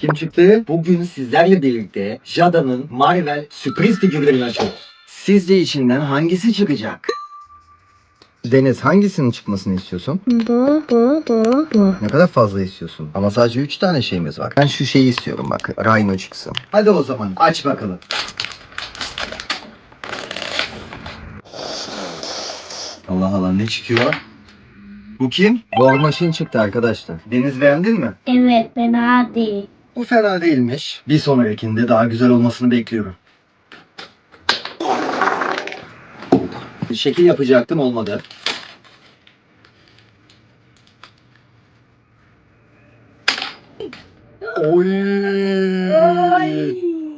Kim çıktı? Bugün sizlerle birlikte Jada'nın Marvel sürpriz figürlerini açıyoruz. Sizce içinden hangisi çıkacak? Deniz hangisinin çıkmasını istiyorsun? Bu, bu, bu, bu. Ne kadar fazla istiyorsun? Ama sadece 3 tane şeyimiz var. Ben şu şeyi istiyorum bak. Rhino çıksın. Hadi o zaman aç bakalım. Allah Allah ne çıkıyor? Bu kim? War Machine çıktı arkadaşlar. Deniz beğendin mi? Evet fena değil. Bu fena değilmiş. Bir sonrakinde daha güzel olmasını bekliyorum. Şekil yapacaktım olmadı. Oy.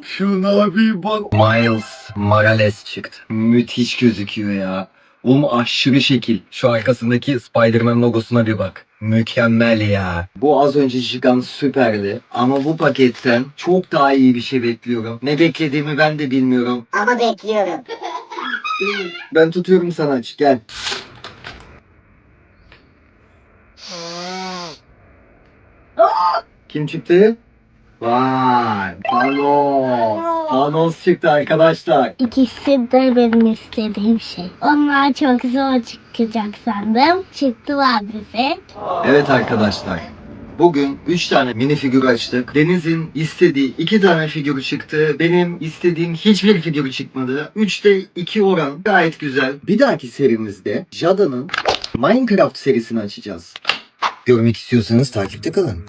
Şuna bir bak. Miles Morales çıktı. Müthiş gözüküyor ya. Oğlum aşırı şekil. Şu arkasındaki Spider-Man logosuna bir bak. Mükemmel ya. Bu az önce çıkan süperdi. Ama bu paketten çok daha iyi bir şey bekliyorum. Ne beklediğimi ben de bilmiyorum. Ama bekliyorum. Ben tutuyorum sana aç. Gel. Kim çıktı? Vay. Thanos. Thanos çıktı arkadaşlar. İkisi de benim istediğim şey. Onlar çok zor çıkacak sandım. Çıktı bize. Evet arkadaşlar. Bugün 3 tane mini figür açtık. Deniz'in istediği 2 tane figürü çıktı. Benim istediğim hiçbir figürü çıkmadı. 3'te 2 oran gayet güzel. Bir dahaki serimizde Jada'nın Minecraft serisini açacağız. Görmek istiyorsanız takipte kalın.